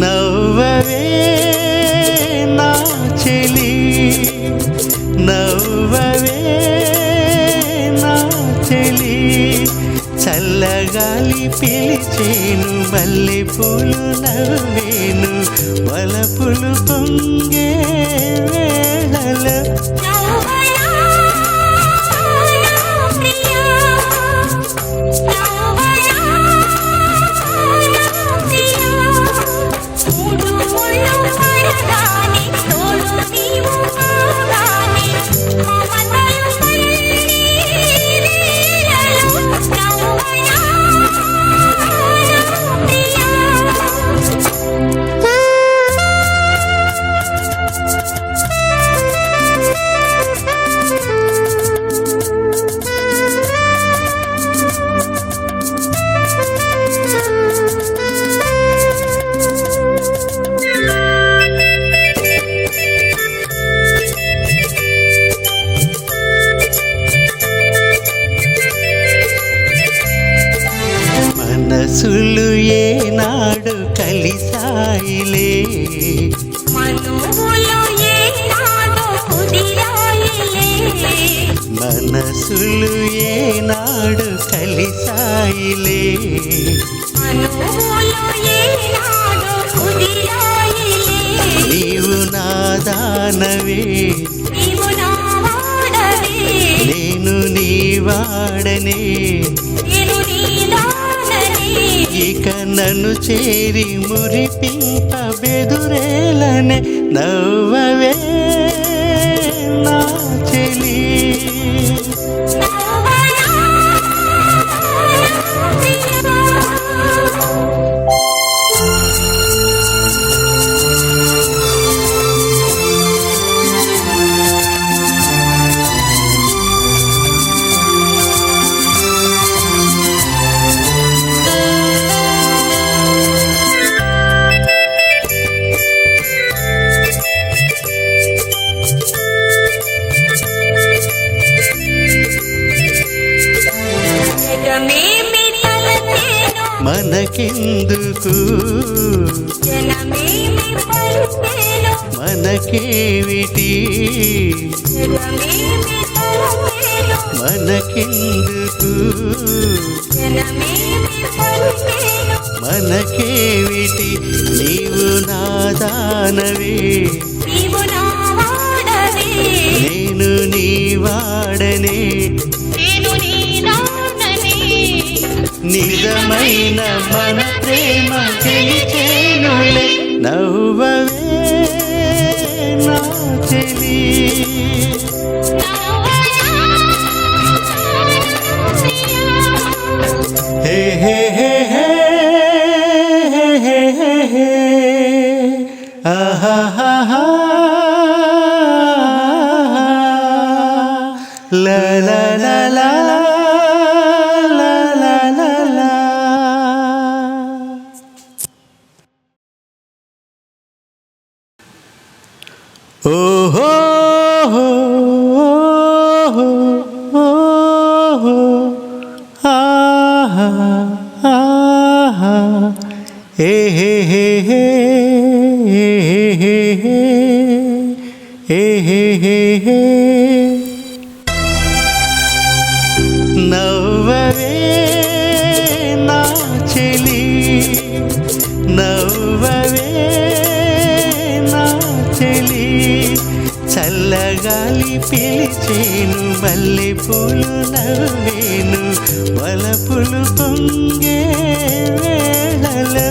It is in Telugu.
నవ్వవే నా చెలి నవ్వవే చల్లగాలి పిలిచేను మల్లె పూలు నవ్వేను వలపులు పొంగే మనసులు ఏనాడు కలిసాయిలే మనసులు ఏనాడు కలిసాయిలే నీవు నా దానవే. నేను నీ వాడనే. నన్ను చేరి మురిపింప బెదురేలనే నవ్వవే. మనకెందుకు? మనకేమిటి? మనకెందుకు? మనకేమిటి? నీవు నాదానవే నేను నీ వాడనే. నిజమైన మన ప్రేమ గెలిచేనులే నవ్వవే నా చెలి. హే హే హే హే హే హే హే ఓహో ఏ హే హే హే హే హే హే హే హే హే. నవ్వవే నా చెలి నవ్వవే నా చెలి. చల్లగాలి పిలిచేను మల్లె పూలు నవ్వేను వలపులు పొంగే వేళలో.